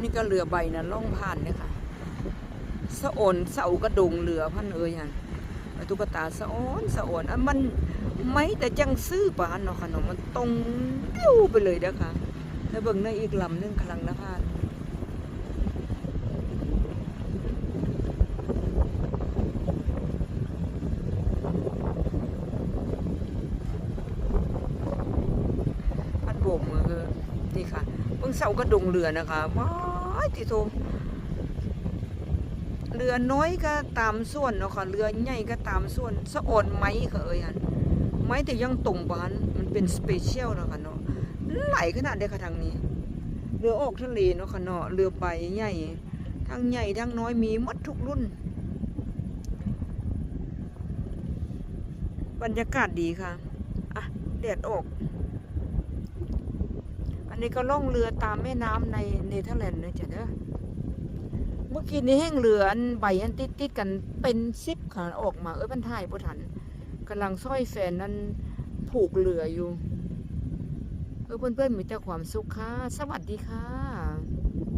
นนี้ก็เรือใบนะล่องผ่านเนี่ยค่ะสะโอนเสากระดงเรือพันเอ้ยฮันตุ๊กตาสะโอนสะโอนอันมันไม่แต่จังซื้อปานเนาะค่ะเนาะมันตรงปิ้วไปเลยเด้อค่ะแล้วเบิ่งในอีกลำหนึงกำลังนะพานพัดโบกมือนี่ค่ะ เบิ่งเสากระดงเรือนะคะว้ายติโตเรือน้อยก็ตามส่วนเนาะค่ะเรือใหญ่ก็ตามส่วนสะออนไม้ค่ะเอ้ยอันไม้แต่ยังตรงปานมันเป็นสเปเชียลเนาะค่ะเนาะไหลขนาดเดียวค่ะทางนี้เรือออกทะเลเนาะค่ะเนาะเรือใบใหญ่ทั้งใหญ่ทั้งน้อยมีหมดทุกรุ่น บรรยากาศดีค่ะอะแดดออก นนี้ก็ล่องเรือตามแม่น้ำในเนเธอร์แลนด์นะจ๊ะเด้อเมื่อกี้นี้แห้งเหลืออันใบอันติดติดกันเป็นซิปขาออกมาเอ้ยพันถ่ายพุทันกำลังสร้อยแฟนนั้นผูกเรืออยู่เออเพื่อนๆมีแต่ความสุขค่ะ สวัสดีค่ะ